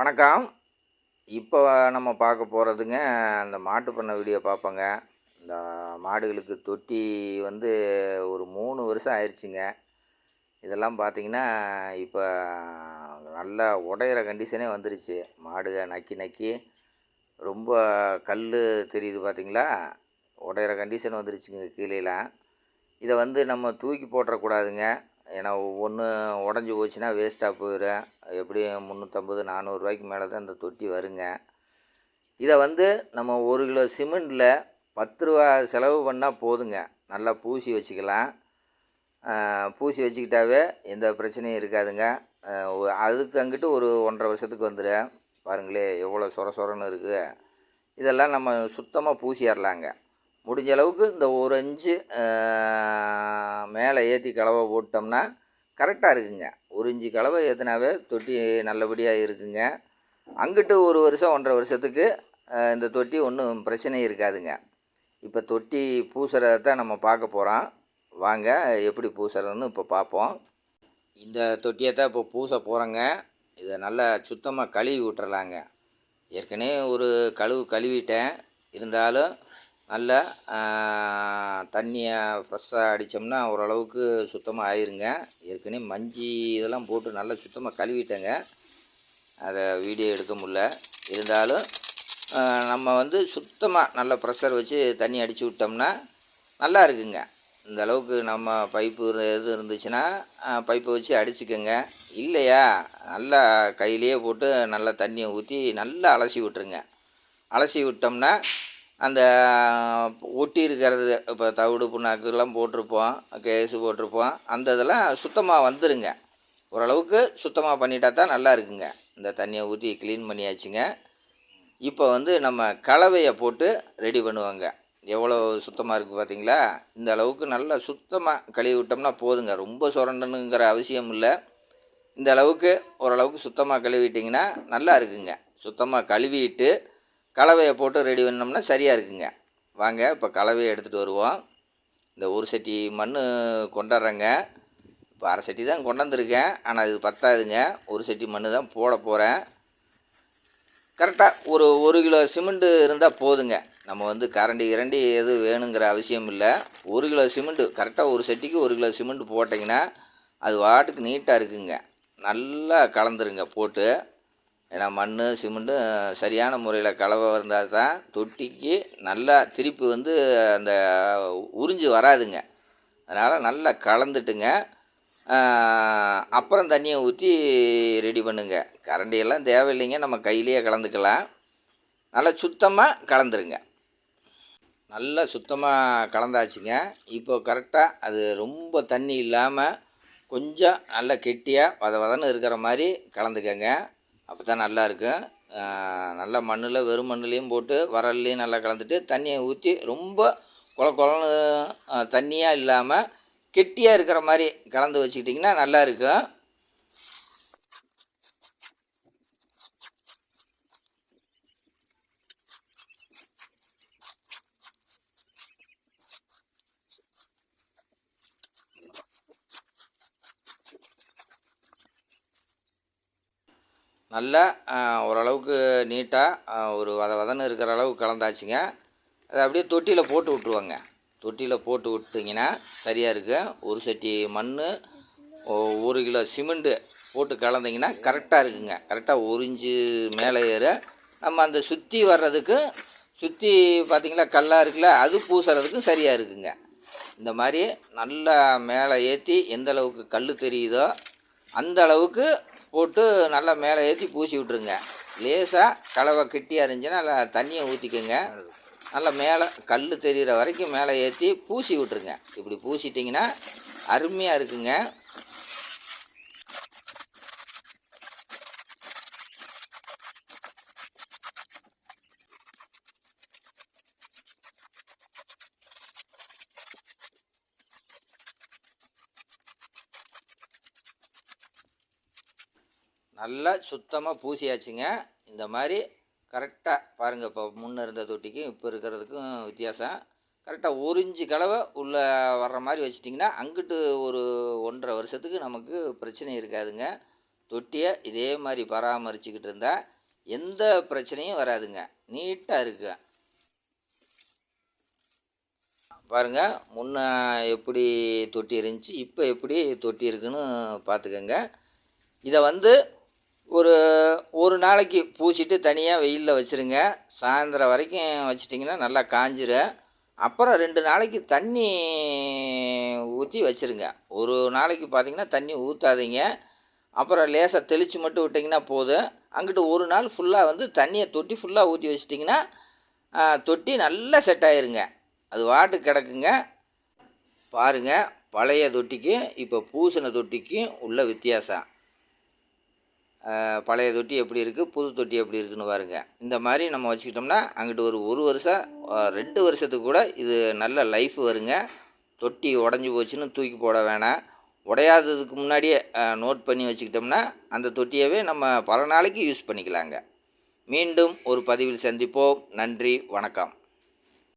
வணக்கம். இப்போ நம்ம பார்க்க போகிறதுங்க அந்த மாட்டு பண்ணை வீடியோ பார்ப்போங்க. இந்த மாடுகளுக்கு தொட்டி வந்து ஒரு மூணு வருஷம் ஆயிடுச்சுங்க இதெல்லாம் பார்த்திங்கன்னா இப்போ நல்லா உடையிற கண்டிஷனே வந்துருச்சு. மாடுக நக்கி நக்கி. ரொம்ப கல் தெரியுது பார்த்திங்களா? உடையிற கண்டிஷன் வந்துருச்சுங்க கீழேலாம். இதை வந்து நம்ம தூக்கி போட்டுறக்கூடாதுங்க. ஏன்னா ஒவ்வொன்று உடஞ்சி போச்சுன்னா வேஸ்ட்டாக போயிடும் எப்படியும் முந்நூற்றம்பது நானூறுரூவாய்க்கு மேலே தான் இந்த தொட்டி வருங்க. இதை வந்து நம்ம ஒரு கிலோ சிமெண்டில் பத்து ரூபா செலவு பண்ணால் போதுங்க. நல்லா பூசி வச்சுக்கலாம். பூசி வச்சுக்கிட்டாவே எந்த பிரச்சனையும் இருக்காதுங்க. அதுக்கு அங்கிட்டு ஒரு ஒன்றரை வருஷத்துக்கு வந்துடும் பாருங்களே எவ்வளோ சொர சொரன்னு இருக்குது இதெல்லாம் நம்ம சுத்தமாக பூசிடலாங்க முடிஞ்ச அளவுக்கு இந்த ஒரு இன்ச்சு மேலே ஏற்றி கலவை போட்டோம்னா கரெக்டாக இருக்குங்க. ஒரு இஞ்சி கலவை ஏற்றினாவே தொட்டி நல்லபடியாக இருக்குங்க. அங்கிட்டு ஒரு வருஷம் ஒன்றரை வருஷத்துக்கு இந்த தொட்டி ஒன்றும் பிரச்சனை இருக்காதுங்க. இப்போ தொட்டி பூசுறதான் நம்ம பார்க்க போகிறோம் வாங்க எப்படி பூசுறதுன்னு இப்போ பார்ப்போம். இந்த தொட்டியை தான் இப்போ பூச போகிறோங்க இதை நல்லா சுத்தமாக கழுவி விட்டுறலாங்க. ஏற்கனவே ஒரு கழுவு கழுவிட்டேன். இருந்தாலும் நல்லா தண்ணியை ஃப்ரெஷ்ஷாக அடித்தோம்னா ஓரளவுக்கு சுத்தமாக ஆயிருங்க. ஏற்கனவே மஞ்சி இதெல்லாம் போட்டு நல்லா சுத்தமாக கழுவிட்டேங்க. அதை வீடியோ எடுக்க முடில இருந்தாலும் நம்ம வந்து சுத்தமாக நல்ல ப்ரெஷர் வச்சு தண்ணி அடித்து விட்டோம்னா நல்லா இருக்குங்க. இந்த அளவுக்கு நம்ம பைப்பு எது இருந்துச்சுன்னா பைப்பை வச்சு அடிச்சுக்கோங்க. இல்லையா? நல்லா கையிலேயே போட்டு நல்லா தண்ணியை ஊற்றி நல்லா அலசி விட்டுருங்க. அலசி விட்டோம்னா அந்த ஒட்டி இருக்கிறது இப்போ தவிடு புண்ணாக்குலாம் போட்டிருப்போம் கேஸு போட்டிருப்போம். அந்த இதெல்லாம் சுத்தமாக வந்துருங்க. ஓரளவுக்கு சுத்தமாக பண்ணிட்டா தான் நல்லா இருக்குங்க. இந்த தண்ணியை ஊற்றி க்ளீன் பண்ணியாச்சுங்க. இப்போ வந்து நம்ம கலவையை போட்டு ரெடி பண்ணுவாங்க. எவ்வளோ சுத்தமாக இருக்குது பார்த்தீங்களா இந்த அளவுக்கு நல்லா சுத்தமாக கழுவி விட்டோம்னா போதுங்க. ரொம்ப சுரண்டணுங்கிற அவசியம் இல்லை. இந்த அளவுக்கு ஓரளவுக்கு சுத்தமாக கழுவிட்டிங்கன்னா நல்லா இருக்குங்க. சுத்தமாக கழுவிட்டு கலவையை போட்டு ரெடி பண்ணோம்னா சரியாக இருக்குங்க. வாங்க இப்போ கலவையை எடுத்துகிட்டு வருவோம். இந்த ஒரு சட்டி மண் கொண்டாடுறேங்க. இப்போ அரை சட்டி தான் கொண்டாந்துருக்கேன். ஆனால் இது பத்தாதுங்க. ஒரு சட்டி மண் தான் போட போகிறேன் கரெக்டாக ஒரு ஒரு கிலோ சிமெண்ட்டு இருந்தால் போதுங்க. நம்ம வந்து கரண்டி இரண்டி எது வேணுங்கிற அவசியம் இல்லை. ஒரு கிலோ சிமெண்ட்டு கரெக்டாக ஒரு செட்டிக்கு ஒரு கிலோ சிமெண்ட் போட்டிங்கன்னா அது வாட்டுக்கு நீட்டாக இருக்குங்க. நல்லா கலந்துருங்க போட்டு. ஏன்னா மண் சிமெண்ட்டு சரியான முறையில் கலவை இருந்தால் தான் தொட்டிக்கு நல்லா திருப்பி வந்து அந்த உறிஞ்சு வராதுங்க. அதனால் நல்லா கலந்துட்டுங்க. அப்புறம் தண்ணியை ஊற்றி ரெடி பண்ணுங்க. கரண்டியெல்லாம் தேவையில்லைங்க நம்ம கையிலேயே கலந்துக்கலாம். நல்லா சுத்தமாக கலந்துருங்க. நல்லா சுத்தமாக கலந்தாச்சுங்க. இப்போது கரெக்டாக அது ரொம்ப தண்ணி இல்லாமல் கொஞ்சம் நல்லா கெட்டியாக வத வதன்னு இருக்கிற மாதிரி கலந்துக்கங்க. அப்போ தான் நல்லா இருக்கும் நல்ல நல்லா மண்ணில் வெறும் மண்ணுலேயும் போட்டு வரல்லையும் நல்லா கலந்துட்டு தண்ணியை ஊற்றி ரொம்ப குள குளன்னு தண்ணியாக இல்லாமல் கெட்டியாக இருக்கிற மாதிரி கலந்து வச்சுக்கிட்டிங்கன்னா நல்லா இருக்கும் நல்லா ஓரளவுக்கு நீட்டாக ஒரு வத வதன்னு இருக்கிற அளவுக்கு கலந்தாச்சுங்க. அதை அப்படியே தொட்டியில் போட்டு விட்ருவாங்க தொட்டியில் போட்டு விட்டிங்கன்னா சரியாக இருக்கும் ஒரு சட்டி மண் ஒரு கிலோ சிமெண்ட்டு போட்டு கலந்தீங்கன்னா கரெக்டாக இருக்குங்க. கரெக்டாக ஒரு இன்ச்சு மேலே ஏற நம்ம அந்த சுற்றி வர்றதுக்கு சுற்றி பார்த்திங்கன்னா கல்லாக இருக்குல்ல அது பூசுறதுக்கும் சரியாக இருக்குங்க. இந்த மாதிரி நல்லா மேலே ஏற்றி எந்த அளவுக்கு கல் தெரியுதோ அந்த அளவுக்கு போட்டு நல்லா மேலே ஏற்றி பூசி விட்ருங்க லேசாக கலவை கெட்டியாக இருந்துச்சுன்னா நல்லா தண்ணியை ஊற்றிக்கோங்க நல்லா மேலே கல் தெரிகிற வரைக்கும் மேலே ஏற்றி பூசி விட்ருங்க இப்படி பூசிட்டிங்கன்னா அருமையாக இருக்குங்க. நல்லா சுத்தமாக பூசியாச்சுங்க. இந்த மாதிரி கரெக்டாக பாருங்கள் இப்போ முன்ன இருந்த தொட்டிக்கும் இப்போ இருக்கிறதுக்கும் வித்தியாசம். கரெக்டாக ஒரு இன்ச்சு கலவை உள்ளே வர்ற மாதிரி வச்சிட்டிங்கன்னா அங்கிட்டு ஒரு ஒன்றரை வருஷத்துக்கு நமக்கு பிரச்சனை இருக்காதுங்க. தொட்டியை இதே மாதிரி பராமரிச்சுக்கிட்டு இருந்தால் எந்த பிரச்சனையும் வராதுங்க. நீட்டாக இருக்கு. பாருங்கள் முன்ன எப்படி தொட்டி இருந்துச்சு இப்போ எப்படி தொட்டி இருக்குன்னு பார்த்துக்கோங்க இதை வந்து ஒரு ஒரு நாளைக்கு பூசிட்டு தனியாக வெயிலில் வச்சுருங்க. சாயந்தரம் வரைக்கும் வச்சிட்டிங்கன்னா நல்லா காஞ்சிரும் அப்புறம் ரெண்டு நாளைக்கு தண்ணி ஊற்றி வச்சுருங்க. ஒரு நாளைக்கு பார்த்தீங்கன்னா தண்ணி ஊற்றாதீங்க அப்புறம் லேசாக தெளித்து மட்டும் விட்டிங்கன்னா போதும். அங்கிட்டு ஒரு நாள் ஃபுல்லாக வந்து தண்ணியை தொட்டி ஃபுல்லாக ஊற்றி வச்சிட்டிங்கன்னா தொட்டி நல்லா செட் ஆயிருங்க. அது வாட்டு கிடக்குங்க. பாருங்கள் பழைய தொட்டிக்கும் இப்போ பூசின தொட்டிக்கும் உள்ள வித்தியாசம். பழைய தொட்டி எப்படி இருக்குது புது தொட்டி எப்படி இருக்குன்னு பாருங்கள் இந்த மாதிரி நம்ம வச்சுக்கிட்டோம்னா அங்கிட்டு ஒரு ஒரு வருஷம் ரெண்டு வருஷத்துக்கு கூட இது நல்ல லைஃப் வருங்க. தொட்டி உடஞ்சி போச்சுன்னு தூக்கி போட வேணாம். உடையாததுக்கு முன்னாடியே நோட் பண்ணி வச்சுக்கிட்டோம்னா அந்த தொட்டியவே நம்ம பல நாளைக்கு யூஸ் பண்ணிக்கலாங்க. மீண்டும் ஒரு பதிவில் சந்திப்போம். நன்றி வணக்கம்.